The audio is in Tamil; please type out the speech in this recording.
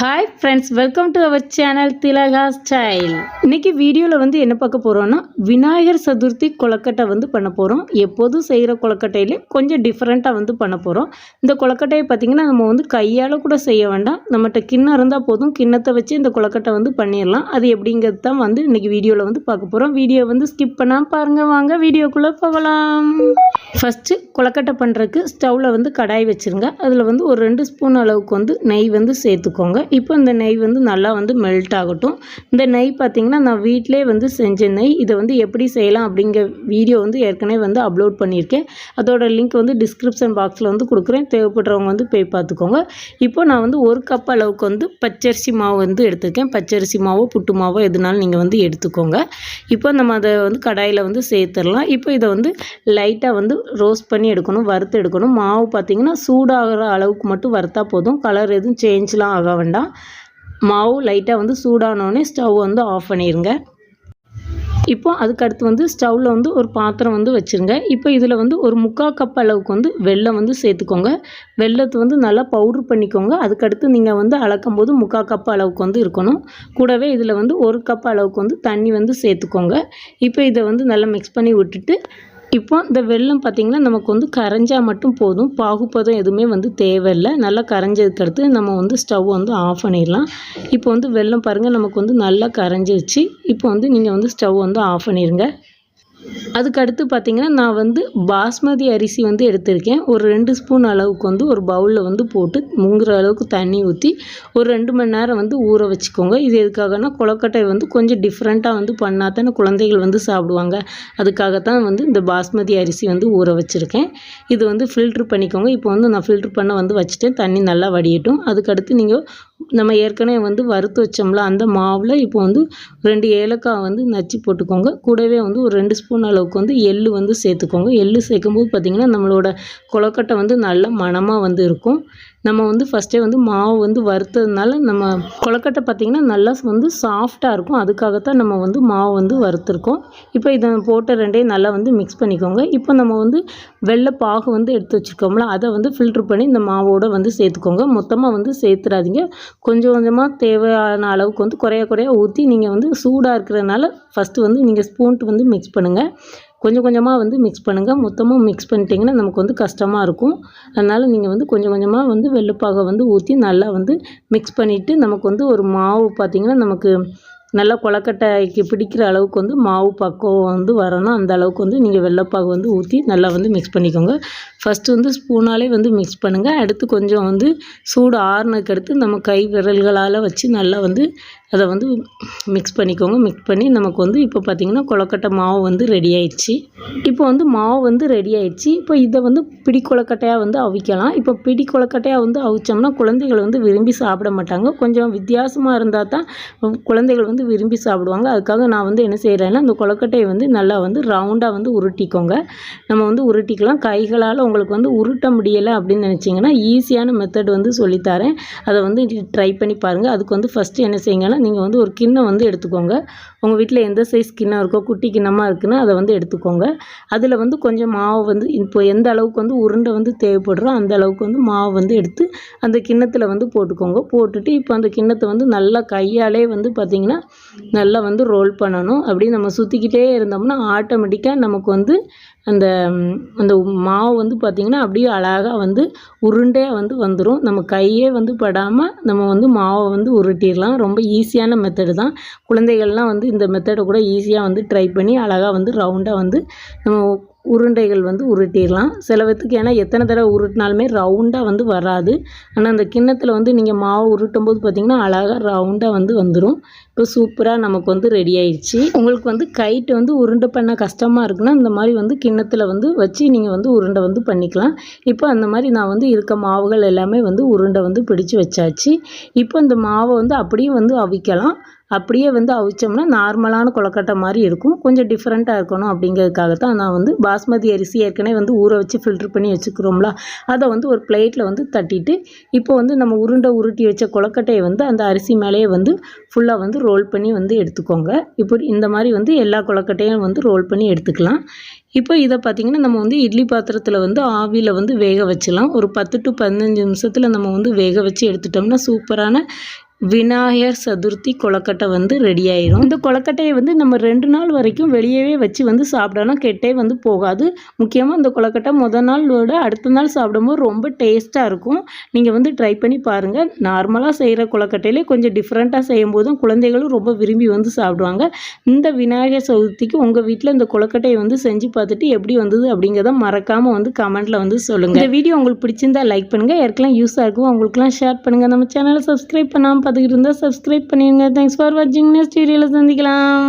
Hi friends welcome to our channel Thilaga style இன்றைக்கி வீடியோவில் வந்து என்ன பார்க்க போகிறோன்னா விநாயகர் சதுர்த்தி கொலக்கட்டை வந்து பண்ண போகிறோம் எப்போதும் செய்கிற கொலக்கட்டையிலே கொஞ்சம் டிஃப்ரெண்ட்டாக வந்து பண்ண போகிறோம் இந்த கொலக்கட்டையை பார்த்திங்கன்னா நம்ம வந்து கையால் கூட செய்ய வேண்டாம். நம்மகிட்ட கிண்ணம் இருந்தால் போதும். கிண்ணத்தை வச்சு இந்த கொலக்கட்டை வந்து பண்ணிடலாம். அது எப்படிங்கிறது தான் வந்து இன்றைக்கி வீடியோவில் வந்து பார்க்க போகிறோம் வீடியோ வந்து ஸ்கிப் பண்ணாமல் பாருங்கள் வாங்க வீடியோக்குள்ளே போகலாம். ஃபஸ்ட்டு கொலக்கட்டை பண்ணுறதுக்கு ஸ்டவ்வில் வந்து கடாய் வச்சுருங்க. அதில் வந்து ஒரு ரெண்டு ஸ்பூன் அளவுக்கு வந்து நெய் வந்து சேர்த்துக்கோங்க. இப்போ இந்த நெய் வந்து நல்லா வந்து மெல்ட் ஆகட்டும். இந்த நெய் பார்த்திங்கன்னா நான் வீட்டிலே வந்து செஞ்ச நெய். இதை வந்து எப்படி செய்யலாம் அப்படிங்கிற வீடியோ வந்து ஏற்கனவே வந்து அப்லோட் பண்ணியிருக்கேன். அதோட லிங்க் வந்து டிஸ்கிரிப்ஷன் பாக்ஸில் வந்து கொடுக்குறேன். தேவைப்படுறவங்க வந்து போய் பார்த்துக்கோங்க. இப்போ நான் வந்து ஒரு கப் அளவுக்கு வந்து பச்சரிசி மாவு வந்து எடுத்திருக்கேன். பச்சரிசி மாவோ புட்டு மாவோ எதுனாலும் நீங்கள் வந்து எடுத்துக்கோங்க. இப்போ நம்ம அதை வந்து கடாயில் வந்து சேர்த்துடலாம். இப்போ இதை வந்து லைட்டாக வந்து ரோஸ்ட் பண்ணி எடுக்கணும் வறுத்து எடுக்கணும். மாவு பார்த்திங்கன்னா சூடாகிற அளவுக்கு மட்டும் வறுத்தா போதும். கலர் எதுவும் சேஞ்ச்லாம் ஆக வேண்டாம். மாவு லைட்டாக வந்து சூடானோடனே ஸ்டவ் வந்து ஆஃப் பண்ணிடுங்க இப்போ அதுக்கடுத்து வந்து ஸ்டவ்வில் வந்து ஒரு பாத்திரம் வந்து வச்சுருங்க. இப்போ இதில் வந்து ஒரு முக்கால் கப் அளவுக்கு வந்து வெள்ளம் வந்து சேர்த்துக்கோங்க. வெள்ளத்தை வந்து நல்லா பவுட்ரு பண்ணிக்கோங்க. அதுக்கடுத்து நீங்கள் வந்து அளக்கும் போது முக்கால் கப் அளவுக்கு வந்து இருக்கணும். கூடவே இதில் வந்து ஒரு கப் அளவுக்கு வந்து தண்ணி வந்து சேர்த்துக்கோங்க. இப்போ இதை வந்து நல்லா மிக்ஸ் பண்ணி விட்டுட்டு இப்போ இந்த வெள்ளம் பார்த்திங்கன்னா நமக்கு வந்து கரைஞ்சால் மட்டும் போதும். பாகுப்பதம் எதுவுமே வந்து தேவையில்லை. நல்லா கரைஞ்சதுக்கு அடுத்து நம்ம வந்து ஸ்டவ் வந்து ஆஃப் பண்ணிடலாம். இப்போ வந்து வெள்ளம் பாருங்கள் நமக்கு வந்து நல்லா கரைஞ்சிருச்சு. இப்போ வந்து நீங்கள் வந்து ஸ்டவ் வந்து ஆஃப் பண்ணிடுங்க அதுக்கு அடுத்து பார்த்திங்கன்னா நான் வந்து பாஸ்மதி அரிசி வந்து எடுத்திருக்கேன். ஒரு ரெண்டு ஸ்பூன் அளவுக்கு வந்து ஒரு பவுலில் வந்து போட்டு முங்குற அளவுக்கு தண்ணி ஊற்றி ஒரு ரெண்டு மணி நேரம் வந்து ஊற வச்சுக்கோங்க. இது எதுக்காகனா கொலக்கட்டை வந்து கொஞ்சம் டிஃப்ரெண்ட்டாக வந்து பண்ணால் தானே குழந்தைகள் வந்து சாப்பிடுவாங்க. அதுக்காகத்தான் வந்து இந்த பாஸ்மதி அரிசி வந்து ஊற வச்சுருக்கேன். இது வந்து ஃபில்ட்ரு பண்ணிக்கோங்க. இப்போ வந்து நான் ஃபில்ட்ரு பண்ண வந்து வச்சுட்டேன். தண்ணி நல்லா வடியட்டும். அதுக்கடுத்து நீங்கள் நம்ம ஏற்கனவே வந்து வறுத்து வச்சோம்ல அந்த மாவில் இப்போ வந்து ரெண்டு ஏலக்காய் வந்து நச்சு போட்டுக்கோங்க. கூடவே வந்து ஒரு ரெண்டு ஸ்பூன் அளவுக்கு வந்து எள்ளு வந்து சேர்த்துக்கோங்க. எள்ளு சேர்க்கும்போது பார்த்திங்கன்னா நம்மளோட கொலக்கட்டை வந்து நல்ல மணமாக வந்து இருக்கும். நம்ம வந்து ஃபஸ்ட்டே வந்து மாவு வந்து வறுத்ததுனால நம்ம கொழக்கட்டை பார்த்திங்கன்னா நல்லா வந்து சாஃப்டாக இருக்கும். அதுக்காகத்தான் நம்ம வந்து மாவு வந்து வறுத்துருக்கோம். இப்போ இதை போட்ட ரெண்டையும் நல்லா வந்து மிக்ஸ் பண்ணிக்கோங்க. இப்போ நம்ம வந்து வெள்ளை பாகு வந்து எடுத்து வச்சுருக்கோம்ல அதை வந்து ஃபில்ட்ரு பண்ணி இந்த மாவோடு வந்து சேர்த்துக்கோங்க. மொத்தமாக வந்து சேர்த்துறாதீங்க. கொஞ்சம் கொஞ்சமாக தேவையான அளவுக்கு வந்து குறைய குறைய ஊற்றி நீங்கள் வந்து சூடாக இருக்கிறதுனால ஃபஸ்ட்டு வந்து நீங்கள் ஸ்பூன்ட்டு வந்து மிக்ஸ் பண்ணுங்கள் கொஞ்சம் கொஞ்சமாக வந்து மிக்ஸ் பண்ணுங்கள் மொத்தமாக மிக்ஸ் பண்ணிட்டீங்கன்னா நமக்கு வந்து கஷ்டமாக இருக்கும். அதனால் நீங்கள் வந்து கொஞ்சம் கொஞ்சமாக வந்து வெள்ளைப்பாகை வந்து ஊற்றி நல்லா வந்து மிக்ஸ் பண்ணிவிட்டு நமக்கு வந்து ஒரு மாவு பார்த்திங்கன்னா நமக்கு நல்லா கொலக்கட்டைக்கு பிடிக்கிற அளவுக்கு வந்து மாவு பக்கம் வந்து வரணும். அந்த அளவுக்கு வந்து நீங்கள் வெள்ளைப்பாகு வந்து ஊற்றி நல்லா வந்து மிக்ஸ் பண்ணிக்கோங்க. ஃபஸ்ட்டு வந்து ஸ்பூனாலே வந்து மிக்ஸ் பண்ணுங்கள் அடுத்து கொஞ்சம் வந்து சூடு ஆறுனதுக்கு அடுத்து நம்ம கை விரல்களால் வச்சு நல்லா வந்து அதை வந்து மிக்ஸ் பண்ணிக்கோங்க. மிக்ஸ் பண்ணி நமக்கு வந்து இப்போ பார்த்திங்கன்னா கொலக்கட்டை மாவு வந்து ரெடி ஆயிடுச்சு. இப்போ வந்து மாவு வந்து ரெடி ஆயிடுச்சு. இப்போ இதை வந்து பிடி கொலக்கட்டையாக வந்து அவிக்கலாம். இப்போ பிடி கொலக்கட்டையாக வந்து அவிச்சோம்னா குழந்தைகள் வந்து விரும்பி சாப்பிட மாட்டாங்க. கொஞ்சம் வித்தியாசமாக இருந்தால் தான் குழந்தைகள் வந்து விரும்பி சாப்பிடுவாங்க. அதுக்காக நான் வந்து என்ன செய்கிறேன்னா அந்த கொலக்கட்டையை வந்து நல்லா வந்து ரவுண்டாக வந்து உருட்டிக்கோங்க. நம்ம வந்து உருட்டிக்கலாம். கைகளால் உங்களுக்கு வந்து உருட்ட முடியலை அப்படின்னு நினச்சிங்கன்னா ஈஸியான மெத்தட் வந்து சொல்லித்தரேன் அதை வந்து ட்ரை பண்ணி பாருங்கள் அதுக்கு வந்து ஃபஸ்ட்டு என்ன செய்யுங்கன்னா நீங்கள் வந்து ஒரு கிண்ணம் வந்து எடுத்துக்கோங்க. உங்கள் வீட்டில் எந்த சைஸ் கிண்ணம் இருக்கோ குட்டி கிண்ணமாக இருக்குன்னா அதை வந்து எடுத்துக்கோங்க. அதில் வந்து கொஞ்சம் மாவு வந்து இப்போ எந்த அளவுக்கு வந்து உருண்டை வந்து தேவைப்படுறோ அந்த அளவுக்கு வந்து மாவு வந்து எடுத்து அந்த கிண்ணத்தில் வந்து போட்டுக்கோங்க. போட்டுட்டு இப்போ அந்த கிண்ணத்தை வந்து நல்லா கையாலே வந்து பார்த்திங்கன்னா நல்லா வந்து ரோல் பண்ணணும். அப்படி நம்ம சுற்றிக்கிட்டே இருந்தோம்னா ஆட்டோமேட்டிக்காக நமக்கு வந்து அந்த அந்த மாவு வந்து பார்த்திங்கன்னா அப்படியே அழகாக வந்து உருண்டையாக வந்து வந்துடும் நம்ம கையே வந்து படாமல் நம்ம வந்து மாவை வந்து உருட்டிடலாம். ரொம்ப ஈஸியான மெத்தடு தான். குழந்தைகள்லாம் வந்து இந்த மெத்தடை கூட ஈஸியாக வந்து ட்ரை பண்ணி அழகாக வந்து ரவுண்டாக வந்து நம்ம உருண்டைகள் வந்து உருட்டிடலாம். சில பேத்துக்கு ஏன்னா எத்தனை தடவை உருட்டினாலுமே ரவுண்டாக வந்து வராது. ஆனால் அந்த கிண்ணத்தில் வந்து நீங்கள் மாவு உருட்டும் போது பார்த்திங்கன்னா அழகாக ரவுண்டாக வந்து வந்துடும் இப்போ சூப்பராக நமக்கு வந்து ரெடி ஆயிடுச்சு. உங்களுக்கு வந்து கைட்டு வந்து உருண்டை பண்ண கஷ்டமாக இருக்குன்னா இந்த மாதிரி வந்து கிண்ணத்தில் வந்து வச்சு நீங்கள் வந்து உருண்டை வந்து பண்ணிக்கலாம். இப்போ அந்த மாதிரி நான் வந்து இருக்க மாவுகள் எல்லாமே வந்து உருண்டை வந்து பிடிச்சி வச்சாச்சு. இப்போ இந்த மாவை வந்து அப்படியே வந்து அவிக்கலாம். அப்படியே வந்து அவிச்சோம்னா நார்மலான கொலக்கட்டை மாதிரி இருக்கும். கொஞ்சம் டிஃப்ரெண்ட்டாக இருக்கணும் அப்படிங்கிறதுக்காக தான் நான் வந்து பாஸ்மதி அரிசி ஏற்கனவே வந்து ஊற வச்சு ஃபில்ட்ரு பண்ணி வச்சுக்கிறோம்ல அதை வந்து ஒரு பிளேட்டில் வந்து தட்டிட்டு இப்போ வந்து நம்ம உருண்டை உருட்டி வச்ச கொலக்கட்டையை வந்து அந்த அரிசி மேலேயே வந்து ஃபுல்லாக வந்து ரோல் பண்ணி வந்து எடுத்துக்கோங்க. இப்படி இந்த மாதிரி வந்து எல்லா கொலக்கட்டையும் வந்து ரோல் பண்ணி எடுத்துக்கலாம். இப்போ இதை பார்த்திங்கன்னா நம்ம வந்து இட்லி பாத்திரத்தில் வந்து ஆவியில் வந்து வேக வச்சிடலாம் ஒரு பத்து டு பதினஞ்சு நிமிஷத்தில் நம்ம வந்து வேக வச்சு எடுத்துட்டோம்னா சூப்பரான விநாயகர் சதுர்த்தி கொலக்கட்டை வந்து ரெடி ஆயிரும். இந்த கொலக்கட்டையை வந்து நம்ம ரெண்டு நாள் வரைக்கும் வெளியவே வச்சு வந்து சாப்பிடணும் கெட்டே வந்து போகாது. முக்கியமாக இந்த கொலக்கட்டை முத நாள் விட அடுத்த நாள் சாப்பிடும்போது ரொம்ப டேஸ்ட்டாக இருக்கும். நீங்கள் வந்து ட்ரை பண்ணி பாருங்கள் நார்மலாக செய்கிற கொலக்கட்டையிலே கொஞ்சம் டிஃப்ரெண்ட்டாக செய்யும் போதும் குழந்தைகளும் ரொம்ப விரும்பி வந்து சாப்பிடுவாங்க. இந்த விநாயகர் சதுர்த்திக்கு உங்கள் வீட்டில் இந்த கொலக்கட்டையை வந்து செஞ்சு பார்த்துட்டு எப்படி வந்தது அப்படிங்கிறத மறக்காமல் வந்து கமெண்ட்டில் வந்து சொல்லுங்கள் இந்த வீடியோ உங்களுக்கு பிடிச்சிருந்தா லைக் பண்ணுங்கள் யாருக்கெல்லாம் யூஸாக இருக்கும் உங்களுக்குலாம் ஷேர் பண்ணுங்கள் நம்ம சேனலை சப்ஸ்கிரைப் பண்ணாமல் பார்த்துக்கிட்டு இருந்தால் சப்ஸ்கிரைப் பண்ணிடுங்க தேங்க்ஸ் ஃபார் வாட்சிங் நெக்ஸ்ட் வீடியோவில் சந்திக்கலாம்.